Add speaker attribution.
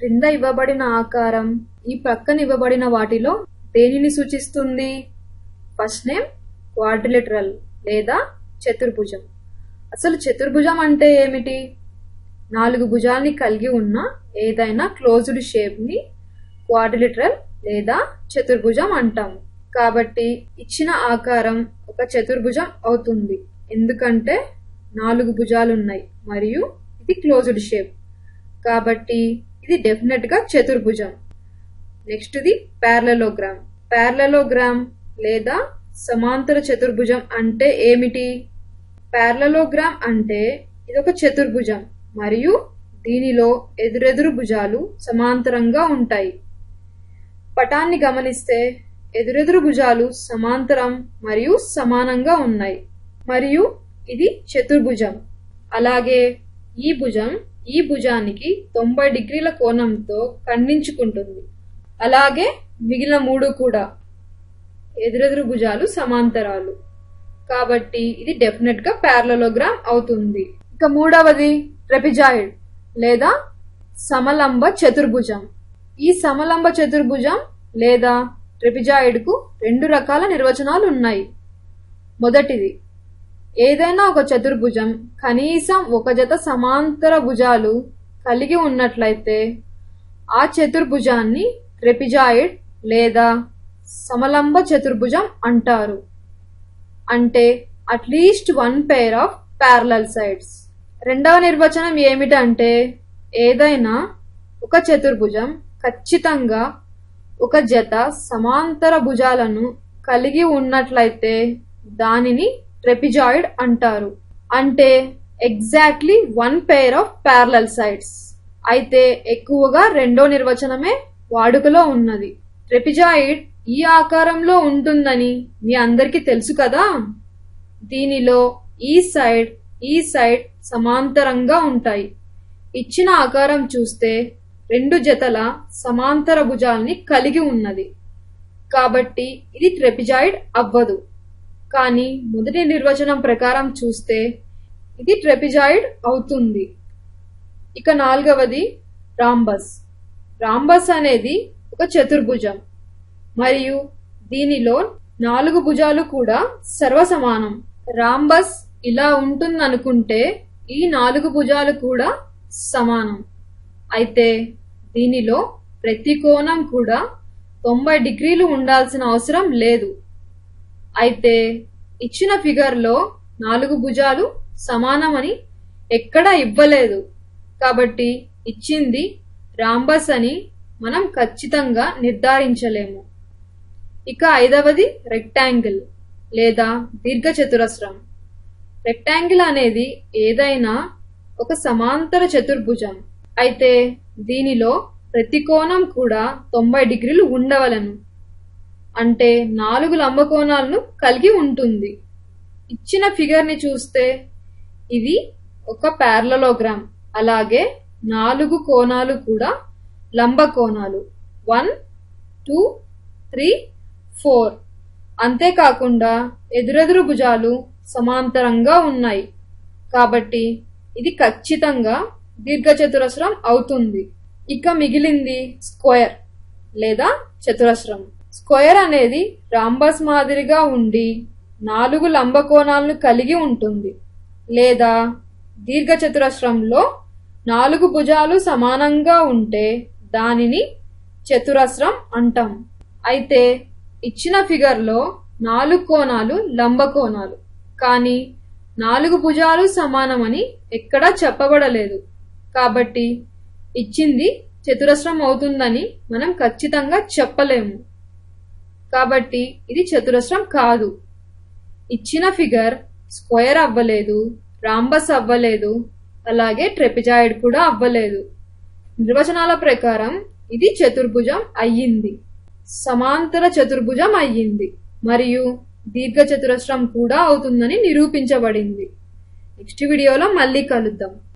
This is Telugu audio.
Speaker 1: క్రింద ఇవ్వబడిన ఆకారం ఈ ప్రక్కన ఇవ్వబడిన వాటిలో దేనిని సూచిస్తుంది? ఫస్ట్ నేమ్ క్వాడ్రిలేటరల్ లేదా చతుర్భుజం. అసలు చతుర్భుజం అంటే ఏమిటి? నాలుగు భుజాల్ని కలిగి ఉన్న ఏదైనా క్లోజ్డ్ షేప్ని క్వాడ్రిలేటరల్ లేదా చతుర్భుజం అంటాము. కాబట్టి ఇచ్చిన ఆకారం ఒక చతుర్భుజం అవుతుంది. ఎందుకంటే నాలుగు భుజాలు ఉన్నాయి మరియు ఇది క్లోజ్డ్ షేప్. కాబట్టి ఇది డెఫినెట్గా చతుర్భుజం. నెక్స్ట్ ది ప్యారలలోగ్రామ్ ప్యారలలోగ్రామ్ లేదా సమాంతర చతుర్భుజం అంటే ఏమిటి? ప్యారలలోగ్రామ్ అంటే ఇది ఒక చతుర్భుజం మరియు దీనిలో ఎదురెదురు భుజాలు సమాంతరంగా ఉంటాయి. పటాన్ని గమనిస్తే ఎదురెదురు భుజాలు సమాంతరం మరియు సమానంగా ఉన్నాయి. మరియు ఇది చతుర్భుజం. అలాగే ఈ భుజం ఈ భుజానికి తొంభై డిగ్రీల కోణంతో ఖండించుకుంటుంది. అలాగే మిగిలిన మూడు కూడా ఎదురెదురు భుజాలు సమాంతరాలు. కాబట్టి ఇది డెఫినెట్గా అవుతుంది. ఇక మూడవది ట్రెపిజాయిడ్ లేదా సమలంబ చతుర్భుజం. ఈ సమలంబ చతుర్భుజం లేదా ట్రెపిజాయిడ్కు రెండు రకాల నిర్వచనాలు ఉన్నాయి. మొదటిది ఏదైనా ఒక చతుర్భుజం కనీసం ఒక జత సమాంతర భుజాలు కలిగి ఉన్నట్లయితే ఆ చతుర్భుజాన్ని ట్రెపిజాయిడ్ లేదా సమలంబ చతుర్భుజం అంటారు. అంటే at least one pair of parallel sides. రెండవ నిర్వచనం ఏమిటంటే ఏదైనా ఒక చతుర్భుజం ఖచ్చితంగా ఒక జత సమాంతర భుజాలను కలిగి ఉన్నట్లయితే దానిని ట్రెపిజాయిడ్ అంటారు. అంటే exactly one pair of parallel sides అయితే ఎక్కువగా రెండో నిర్వచనమే వాడుకలో ఉన్నది. ట్రెపిజాయిడ్ ఈ ఆకారంలో ఉంటుందని మీ అందరికీ తెలుసు కదా? దీనిలో ఈ సైడ్ ఈ సైడ్ సమాంతరంగా ఉంటాయి. ఇచ్చిన ఆకారం చూస్తే రెండు జతల సమాంతర భుజాల్ని కలిగి ఉన్నది. కాబట్టి ఇది ట్రెపిజాయిడ్ అవ్వదు. కానీ మొదటి నిర్వచనం ప్రకారం చూస్తే ఇది ట్రెపిజాయిడ్ అవుతుంది. ఇక నాలుగవది రాంబస్. రాంబస్ అనేది ఒక చతుర్భుజం. మరియు దీనిలో నాలుగు భుజాలు కూడా సర్వసమానం. రాంబస్ ఇలా ఉంటుందనుకుంటే ఈ నాలుగు భుజాలు కూడా సమానం. అయితే దీనిలో ప్రతి కోణం కూడా తొంభై డిగ్రీలు ఉండాల్సిన అవసరం లేదు. అయితే ఇచ్చిన ఫిగర్లో నాలుగు భుజాలు సమానమని ఎక్కడా ఇవ్వలేదు. కాబట్టి ఇచ్చింది రాంబస్ అని మనం ఖచ్చితంగా నిర్ధారించలేము. ఇక ఐదవది రెక్టాంగిల్ లేదా దీర్ఘచతురస్రం. రెక్టాంగిల్ అనేది ఏదైనా ఒక సమాంతర చతుర్భుజం. అయితే దీనిలో ప్రతి కోణం కూడా తొంభై డిగ్రీలు ఉండవలను. అంటే నాలుగు లంబకోణాలను కలిగి ఉంటుంది. ఇచ్చిన ఫిగర్ని చూస్తే ఇది ఒక ప్యారలలోగ్రామ్ అలాగే నాలుగు కోణాలు కూడా లంబ కోణాలు వన్ టూ త్రీ ఫోర్. అంతేకాకుండా ఎదురెదురు భుజాలు సమాంతరంగా ఉన్నాయి. కాబట్టి ఇది ఖచ్చితంగా దీర్ఘచతురస్రం అవుతుంది. ఇక మిగిలింది స్క్వేర్ లేదా చతురస్రం. స్క్వేర్ అనేది రాంబస్ మాదిరిగా ఉండి నాలుగు లంబకోణాలను కలిగి ఉంటుంది. లేదా దీర్ఘచతురస్రంలో నాలుగు భుజాలు సమానంగా ఉంటే దానిని చతురస్రం అంటాం. అయితే ఇచ్చిన ఫిగర్లో నాలుగు కోణాలు లంబకోణాలు. కానీ నాలుగు భుజాలు సమానమని ఎక్కడా చెప్పబడలేదు. కాబట్టి ఇచ్చింది చతురస్రం అవుతుందని మనం ఖచ్చితంగా చెప్పలేము. కాబట్టి ఇది చతురస్రం కాదు. ఇచ్చిన ఫిగర్ స్క్వేర్ అవ్వలేదు రాంబస్ అవ్వలేదు అలాగే ట్రెపిజాయిడ్ కూడా అవ్వలేదు. నిర్వచనాల ప్రకారం ఇది చతుర్భుజం అయ్యింది. సమాంతర చతుర్భుజం అయ్యింది మరియు దీర్ఘ చతురస్రం కూడా అవుతుందని నిరూపించబడింది. నెక్స్ట్ వీడియోలో మళ్ళీ కలుద్దాం.